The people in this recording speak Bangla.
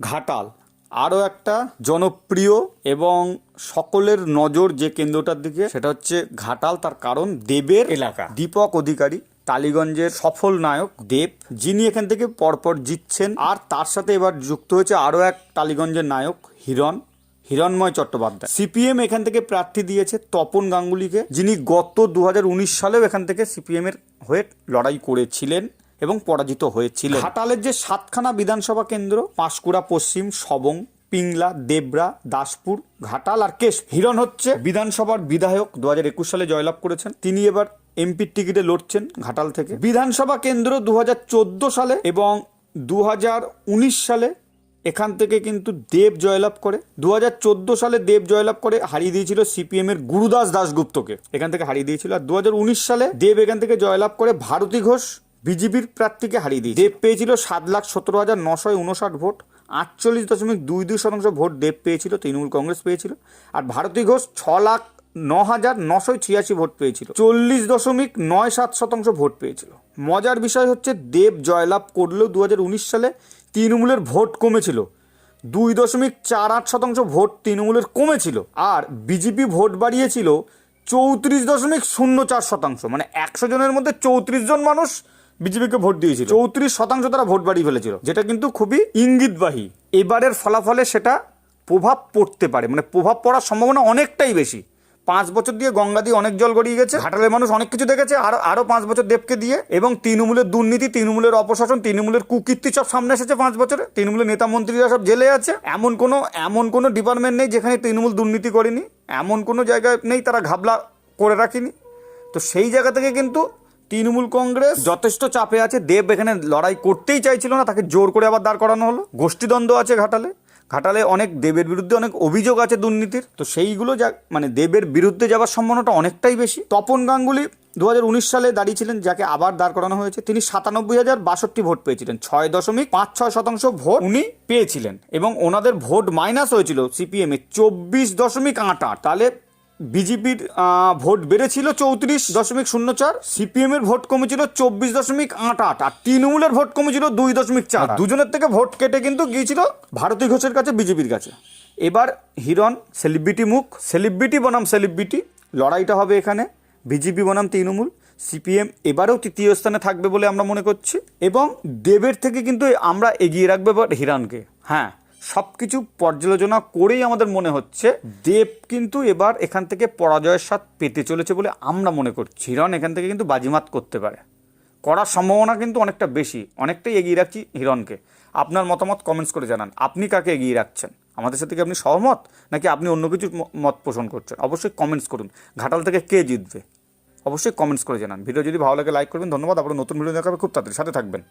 ঘাটাল। আরও একটা জনপ্রিয় এবং সকলের নজর যে কেন্দ্রটার দিকে সেটা হচ্ছে ঘাটাল। তার কারণ দেবের এলাকা। দীপক অধিকারী টালিগঞ্জের সফল নায়ক দেব যিনি এখান থেকে পরপর জিতছেন। আর তার সাথে এবার যুক্ত হয়েছে আরও এক টালিগঞ্জের নায়ক হিরণ হিরণময় চট্টোপাধ্যায়। সিপিএম এখান থেকে প্রার্থী দিয়েছে তপন গাঙ্গুলিকে যিনি গত দু হাজার উনিশ সালেও এখান থেকে সিপিএম এর হয়ে লড়াই করেছিলেন। এবং পরাজিত হয়েছিল ঘাটালের যে সাতখানা বিধানসভা কেন্দ্র, পাঁশকুড়া, পশ্চিম, সবং, পিংলা, দেবরা, দাসপুর, ঘাটাল আর কেশ, হিরণ হচ্ছে বিধানসভার বিধায়ক। দু হাজার একুশ সালে জয়লাভ করেছেন। তিনি এবার এমপির টিকিটে লড়ছেন ঘাটাল থেকে। বিধানসভা কেন্দ্র দু হাজার চোদ্দ সালে এবং দু হাজার উনিশ সালে এখান থেকে কিন্তু দেব জয়লাভ করে। দু হাজার চোদ্দ সালে দেব জয়লাভ করে হারিয়ে দিয়েছিল সিপিএম এর গুরুদাস দাসগুপ্তকে এখান থেকে হারিয়ে দিয়েছিল। আর দু হাজার উনিশ সালে দেব এখান থেকে জয়লাভ করে ভারতী ঘোষ। বিজেপির প্রার্থীকে হারিয়ে দিয়ে দেব পেয়েছিল সাত লাখ সতেরো হাজার নশো উনষাট ভোট, আটচল্লিশ দশমিক দুই দুই শতাংশ ভোট দেব পেয়েছিল, তৃণমূল কংগ্রেস পেয়েছিল, আর ভারতী ঘোষ ছ লাখ ন হাজার নশো ছিয়াশি ভোট পেয়েছিল, চল্লিশ দশমিক নয় সাত শতাংশ ভোট পেয়েছিল। মজার বিষয় হচ্ছে দেব জয়লাভ করলেও দু উনিশ সালে তৃণমূলের ভোট কমেছিল, দুই দশমিক চার আট শতাংশ ভোট তৃণমূলের কমেছিল, আর বিজেপি ভোট বাড়িয়েছিল চৌত্রিশ দশমিক শূন্য চার শতাংশ মানে একশো জনের মধ্যে চৌত্রিশ জন মানুষ বিজেপিকে ভোট দিয়েছিল। চৌত্রিশ শতাংশ তারা ভোট বাড়িয়ে ফেলেছিল, যেটা কিন্তু খুবই ইঙ্গিতবাহী। এবারের ফলাফলে সেটা প্রভাব পড়তে পারে মানে প্রভাব পড়ার সম্ভাবনা অনেকটাই বেশি। পাঁচ বছর দিয়ে গঙ্গা দিয়ে অনেক জল গড়িয়ে গেছে, ঘাটালের মানুষ অনেক কিছু দেখেছে, আর আরও পাঁচ বছর দেবকে দিয়ে। এবং তৃণমূলের দুর্নীতি, তৃণমূলের অপশাসন, তৃণমূলের কুকীর্তি সব সামনে এসেছে পাঁচ বছরে। তৃণমূলের নেতা মন্ত্রীরা সব জেলে আছে। এমন কোনো এমন কোনো ডিপার্টমেন্ট নেই যেখানে তৃণমূল দুর্নীতি করেনি। এমন কোনো জায়গায় নেই তারা ঘাবলা করে রাখেনি। তো সেই জায়গা থেকে কিন্তু তৃণমূল কংগ্রেস? যথেষ্ট চাপে আছে। দেব এখানে লড়াই করতেই চাইছিল না, তাকে জোর করে আবার দাঁড় করানো হলো। গোষ্ঠীদ্বন্দ্ব আছে ঘাটালে। ঘাটালে অনেক দেবের বিরুদ্ধে অনেক অভিযোগ আছে দুর্নীতির। তো সেইগুলো যা মানে দেবের বিরুদ্ধে যাওয়ার সম্ভাবনাটা অনেকটাই বেশি। তপন গাঙ্গুলি দু হাজার উনিশ সালে দাঁড়িয়েছিলেন, যাকে আবার দাঁড় করানো হয়েছে। তিনি সাতানব্বই হাজার বাষট্টি ভোট পেয়েছিলেন। ছয় দশমিক পাঁচ ছয় শতাংশ ভোট উনি পেয়েছিলেন। এবং ওনাদের ভোট মাইনাস হয়েছিল সিপিএম। চব্বিশ দশমিক আট আট। তাহলে বিজেপির ভোট বেড়েছিল চৌত্রিশ দশমিক শূন্য চার সিপিএম এর ভোট কমেছিল চব্বিশ দশমিক আট আট আর তৃণমূলের ভোট কমেছিল দুই দশমিক চার। দুজনের থেকে ভোট কেটে কিন্তু গিয়েছিল ভারতী ঘোষের কাছে বিজেপির কাছে। এবার হিরণ সেলিব্রিটি মুখ সেলিব্রিটি বনাম সেলিব্রিটি লড়াইটা হবে এখানে বিজেপি বনাম তৃণমূল সিপিএম এবারেও তৃতীয় স্থানে থাকবে বলে আমরা মনে করছি এবং দেবের থেকে কিন্তু আমরা এগিয়ে রাখব এবার হিরণকে। হ্যাঁ। সব কিছু পর্যালোচনা করেই আমাদের মনে হচ্ছে, দেব কিন্তু এবার এখান থেকে পরাজয়ের স্বাদ পেতে চলেছে বলে আমরা মনে করছি। হিরণ এখান থেকে কিন্তু বাজিমাত করতে পারে। করার সম্ভাবনা কিন্তু অনেকটা বেশি। অনেকটাই এগিয়ে রাখছি হিরণকে। আপনার মতামত কমেন্টস করে জানান। আপনি কাকে এগিয়ে রাখছেন? আমাদের সাথে কি আপনি সহমত? নাকি আপনি অন্য কিছু মত পোষণ করছেন? অবশ্যই কমেন্টস করুন। ঘাটাল থেকে কে জিতবে? অবশ্যই কমেন্টস করে জানান। ভিডিও যদি ভালো লাগে লাইক করবেন। ধন্যবাদ। আবার নতুন ভিডিও দেখাবে। খুব তাড়াতাড়ি। সাথে থাকবেন।